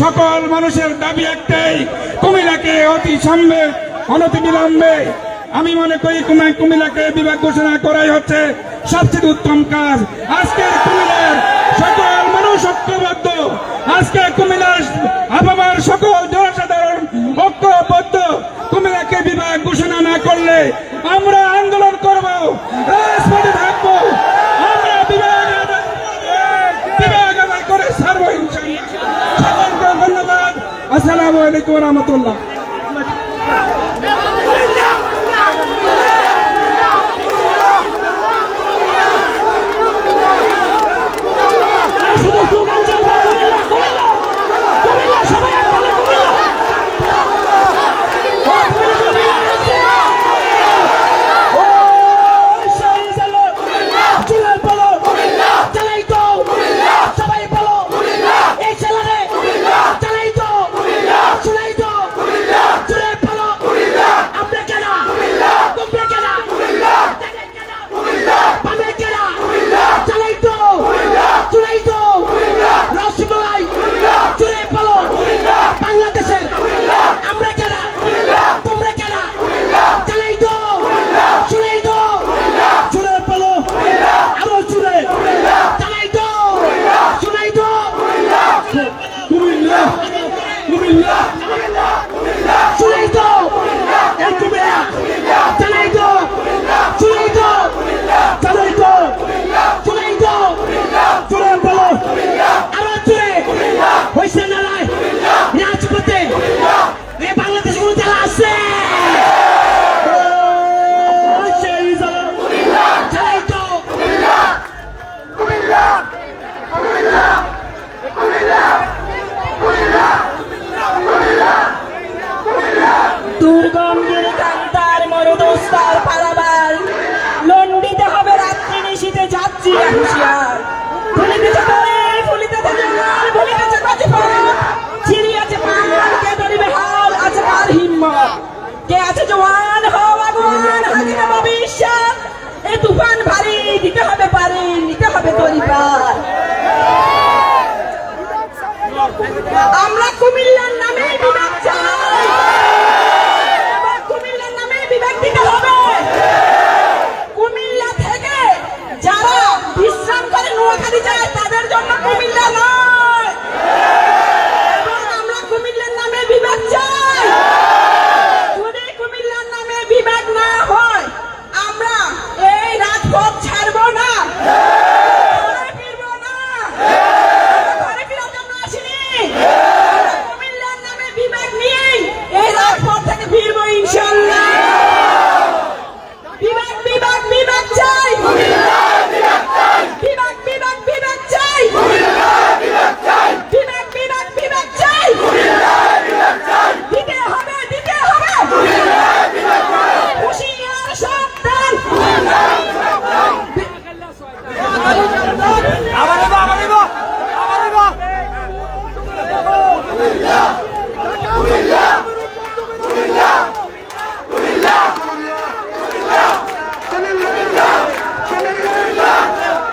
সকল মানুষের দাবি একটাই, কুমিল্লাকে অতি সম্ভে অনতি বিলম্বে। আমি মনে করি কুমার কুমিল্লাকে বিভাগ ঘোষণা করাই হচ্ছে সবচেয়ে উত্তম কাজ। আজকের কুমিল্লার সকল মানুষ ঐক্যবদ্ধ। আজকে কুমিল্লার আবার সকল عليكم الله.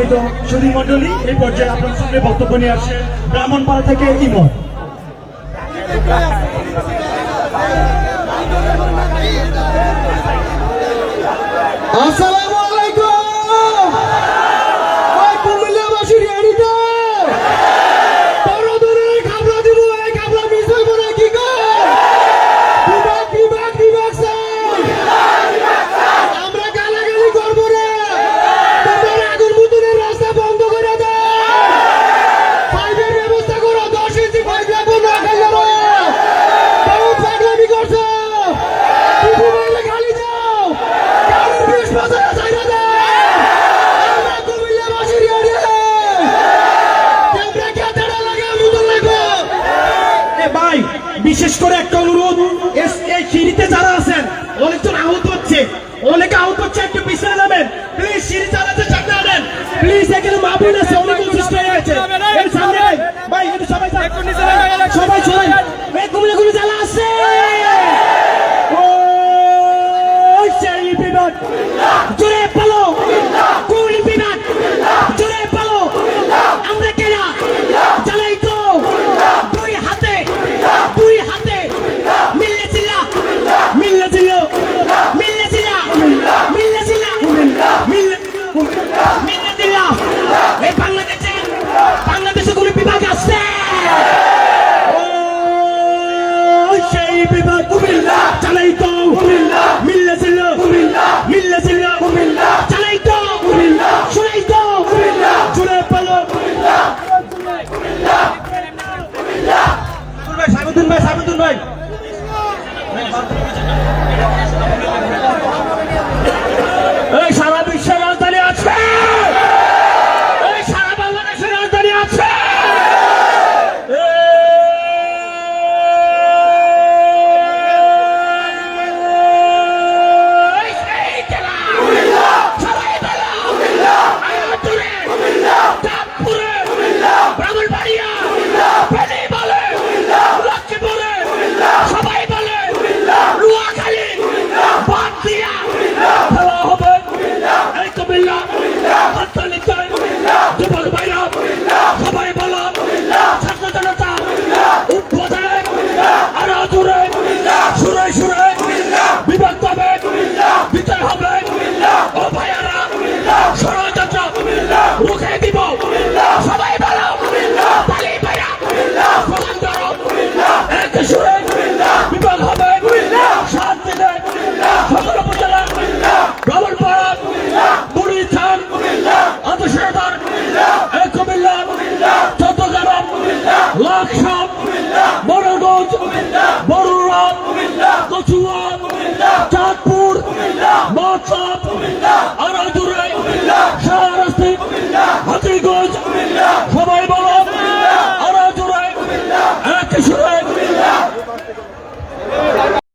সম্মানিত সুধী মন্ডলী এই পর্যায়ে আপনার সামনে বক্তব্য নিয়ে আসছে ব্রাহ্মণপাড়া থেকে ইমন। আসসালাম অনেকে আউট হচ্ছে একটু পিছনে যাবেন প্লিজ সিঁড়ি চালাতে সামনে আনেন প্লিজ এখানে মাহফিল আছে অনেক অসুস্থ হয়ে গেছে। এর সামনে ভাই একটু সবাই সবাই সবাই এই কুমিল্লা কুমিল্লা জ্বালা আছে ও চাই বিবাদ জনতা উদ্বোধনে আর আদুরে সুরে সুরে বিভক্ত হবে বিজয় হবে ও ভাইয়ারা ষড়যন্ত্র, রুখে দিব, সবাই ভালো তালি ভাইয়া এক সুরে। কচুয়া চাঁদপুর মৎসব আরাজুরাই শাহরাস্তি হাতিগঞ্জ